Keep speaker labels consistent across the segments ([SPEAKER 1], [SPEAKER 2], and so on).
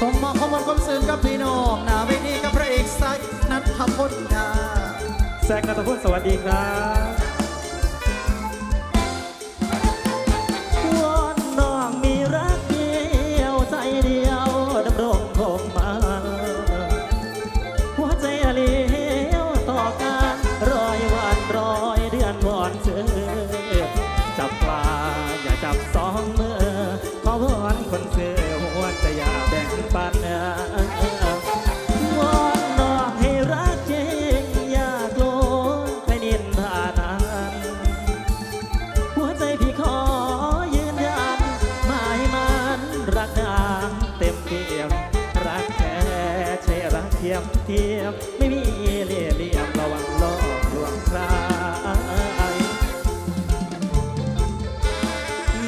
[SPEAKER 1] สมมอบความมันความซื่นกับพี่น้องหน้าเวทีกับพระเอกสายนัทพลค่ะ
[SPEAKER 2] แซกนัทพลสวัสดีครับวอนน้องมีรักเดียวใจเดียวดำรงคงมาหัวใจเลี้ยวต่อการรอยวันรอยเดือนวอนเจอจับปลาอย่าจับสองมือขอวอนคนเสือ ปันวอนน้องให้รักจริงอย่ากลัวให้นินทานานหัวใจพี่ขอยืนยันหมายมันรักนางเต็มเปี่ยมรักแท้ใช่รักเทียมเทียมไม่มีเล่เหลี่ยมระวังหลอกลวงใคร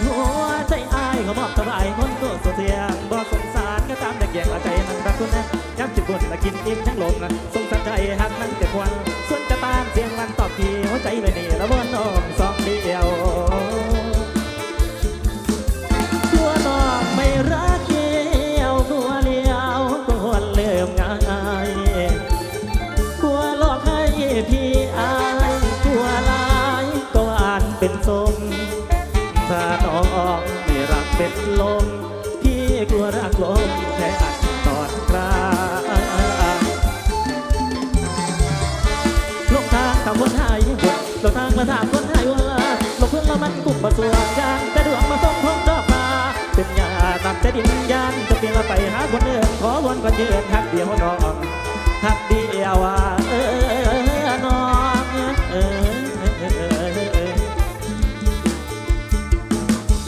[SPEAKER 2] หัวใจอายเขาบอกสบายคน แยกละใจมันรักคุณนย้ำจิตบุญละกินอิ่มทั้งลมนะสงสารใจหักนั้นเจ็บวันส่วนจะตามเสียงมันตอบทีหัวใจเลยนี่ละวนน้องสองเดียวกลัวน้องไม่รักเดียวกลัวเลี้ยวกลัวเลื่อมง่ายกลัวหลอกให้พี่อายกลัวลายก็อ่านเป็นสมถ้าน้องไม่รักเป็นลมพี่กลัวรักลมแค่อัดายวนลงทางมาถามคนหายว่าลงเพื่อนละมันกุ่มมาสวนยางแต่ดวงมาส่งพงดอกมาเป็นยาตามแต่ดินยานจะเปลี่ยนมาไปหาคนอื่นขอวนก่อนยืนหักเดียวน้องหักเดียวว่า